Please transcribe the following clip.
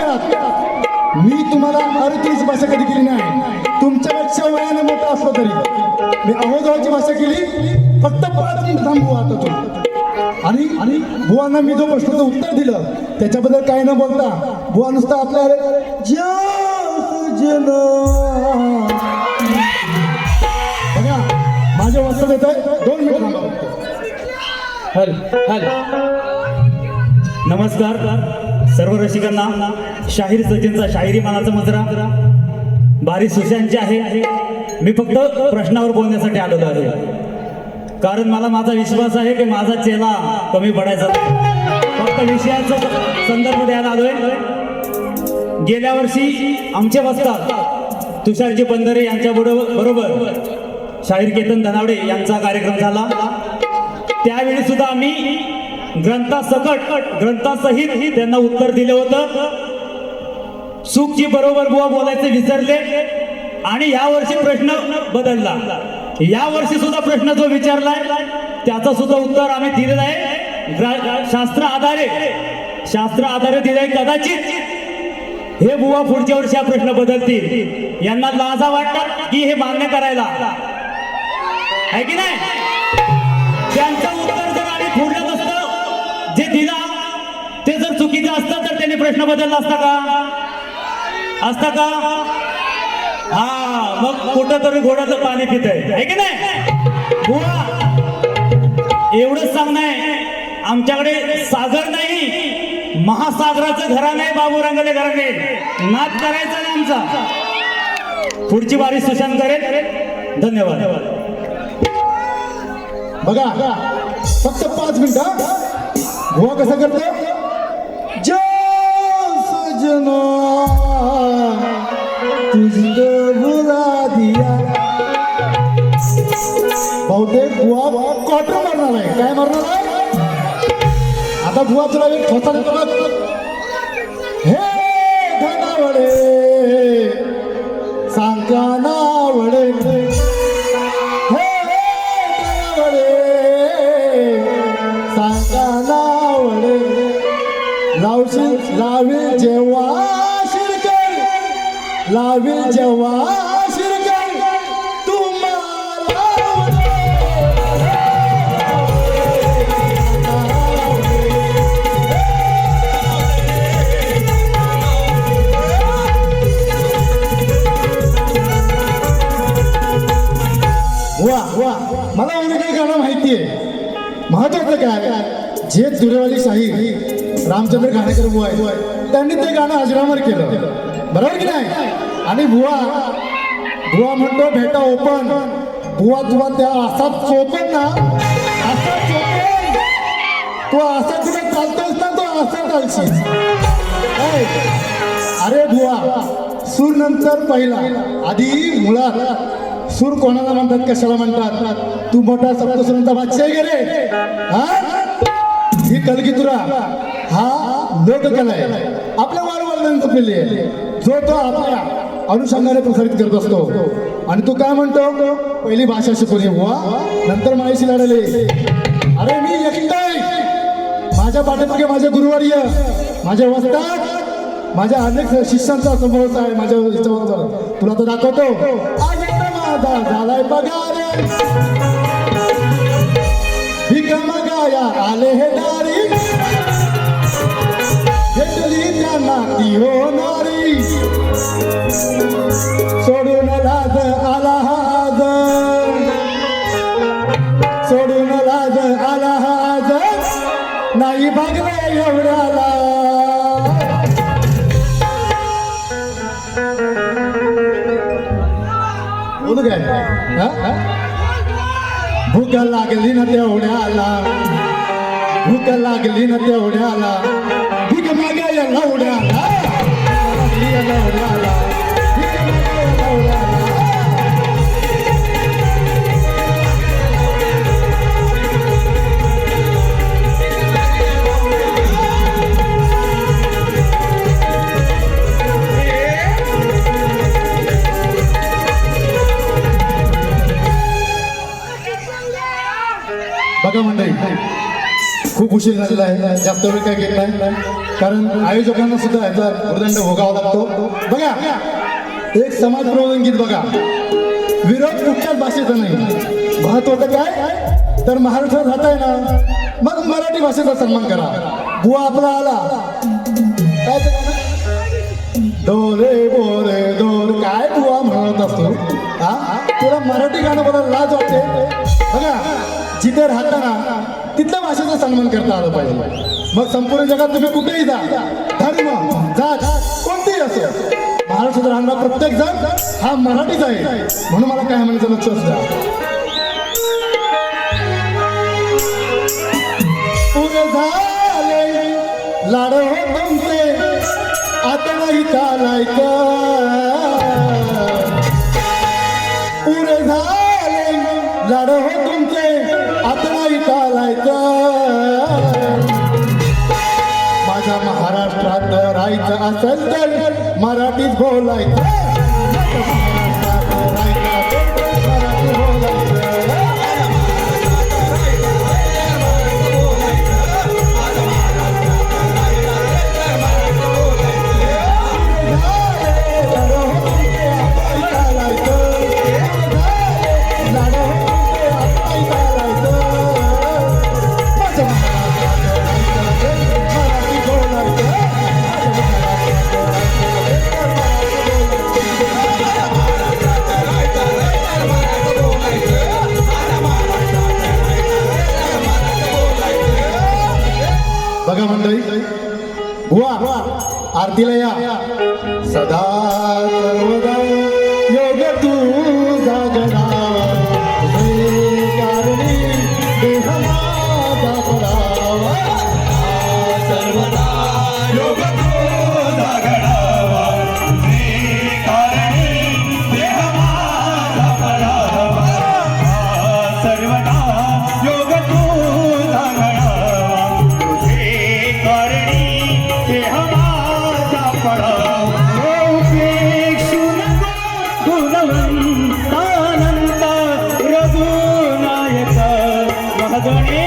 काळात मी तुम्हाला अडतीस भाषा कधी केली नाही. तुमच्यापेक्षा वयाने मोठा असलो तरी. मी अहोजावाची भाषा केली फक्त पाच मिनिट थांबू आता तू आणि आणि बुवांना मी जो प्रश्नाचं उत्तर दिलं त्याच्याबद्दल काय न बोलता बुवा नुसता आपल्या "ज्या बघा माझ्या वाचत येत आहे दोन मिनिट हॅलो हॅलो नमस्कार. सर्व रसिकांना शाहीर सचिनचा शाहिरी मानाचा मजरा. बारी सुशांची आहे. मी फक्त प्रश्नावर बोलण्यासाठी आलेलो आहे. कारण मला माझा विश्वास आहे की माझा चेला कमी पडायचा फक्त विषयाचा संदर्भ द्यायला आलोय. गेल्या वर्षी आमचे वस्तात तुषारजी बंदरे यांच्या बरोबर बरोबर शाहीर केतन धनावडे यांचा कार्यक्रम झाला. त्यावेळी सुद्धा आम्ही ग्रंथासकट ग्रंथासहित त्यांना उत्तर दिलं होतं. सुखची बरोबर बुवा बोलायचे विसरले आणि या वर्षी प्रश्न बदलला. या वर्षी सुद्धा प्रश्न जो विचारलाय त्याचं सुद्धा उत्तर आम्ही दिलेलं आहे. ग्रा- शास्त्र आधारे शास्त्र आधारे दिलंय कदाचित. हे बुवा पुढच्या वर्षी हा प्रश्न बदलतील. यांना लाजा वाटतात की हे मान्य करायला. आहे की नाही? त्यांचं प्रश्न बदलला असता का? असता का? हा मग कुठं तरी घोड्याचं पाणी पित आहे की नाही? बुवा एवढंच सांगणं आहे. आमच्याकडे सागर नाही महासागराचं घरा नाही बाबू रंगले घराने नाच करायचा नाही आमचा. पुढची बारी सुशांत करेल. धन्यवाद. बघा फक्त पाच मिनिट गोवा कसं करतो सजना तुझं बुला दिया बहुतेक बुवा क्वार्टर मारणार आहे काय मारणार आहे आता बुवा तुला एक ठोसा देतो बघ हे धनावडे सांगा वा वा मला उद्या काही गाणं माहिती आहे महत्वाचं काय? जे दुरेवाली शाही रामचंद्र घाणेकर बुवा आहे त्यांनी ते गाणं अजरामर केलं. बरोबर की नाही? आणि बुवा बुवा म्हणतो भेटा ओपन. बुवा तुला त्या असा चोपन ना? असा चोपन? तो असा कुठे चालतोस ना तो असा चालशील. काय? अरे बुवा सूर नंतर पहिला आधी मुळात. सूर कोणाला म्हणतात कशाला म्हणतात? तू मोठा सप्तसुरांचा बादशाह गेले. का रे हा ही कलगीतुरा हा लोककला आहे आपल्या वारवडिलांचं पिल्ली आहे. जो तो आपल्या अनुषंगाने प्रसारित करत असतो. आणि तू काय म्हणतो? पहिली भाषा शिकवली ये बुवा. नंतर माझ्याशी लढले अरे मी एकटाय. माझ्या पाठीमागे माझे गुरुवर्य माझे वस्तात माझ्या अनेक शिष्यांचा समोरचा आहे माझ्या तुला तर दाखवतो. आज माझा झालाय पगार भिक आले हे दारी. घेतली त्यांना ती होणारी. सोडून लाज आला हाज सोडून लाज आला हाज नाही बघले एवढ्याला. भूक लागली ना तेवढ्याला. भूक लागली ना तेवढ्याला. भीक मागायला उड्याला लागली या लवड्याला. खूप उशीर झालेला आहे. जास्त वेळ काय घेत नाही. कारण आयोजकांना सुद्धा याचा वृदंड भोगावा लागतो. बघा एक समाज प्रबोधन गीत बघा. विरोध कुठल्याच भाषेचा नाही. महत्वाचं काय? तर महाराष्ट्रात राहताय ना मग मराठी भाषेचा सन्मान करा. बुवा आपला आला. काय ते? डोले बोरे दोर काय बुवा म्हणत असतो? हा? तुला मराठी गाणं बोलायला लाज वाटते? बघा. जिथे राहताना तिथल्या भाषेचा सन्मान करता आलं पाहिजे. मग संपूर्ण जगात तुम्ही कुठेही जा. धर्म जात कोणतेही असो. महाराष्ट्रात राहणारा प्रत्येक जण हा मराठीच आहे. म्हणून मला काय म्हणायचं लक्ष असतं पुरे लाड तुमचे. आता नाही चालायचं पुरे झाले लाड नाही माझ्या महाराष्ट्रात राहायचं असेल तर मराठीत बोलायचं. बुवा आरतीला या. सदा सर्वदा Patagonia.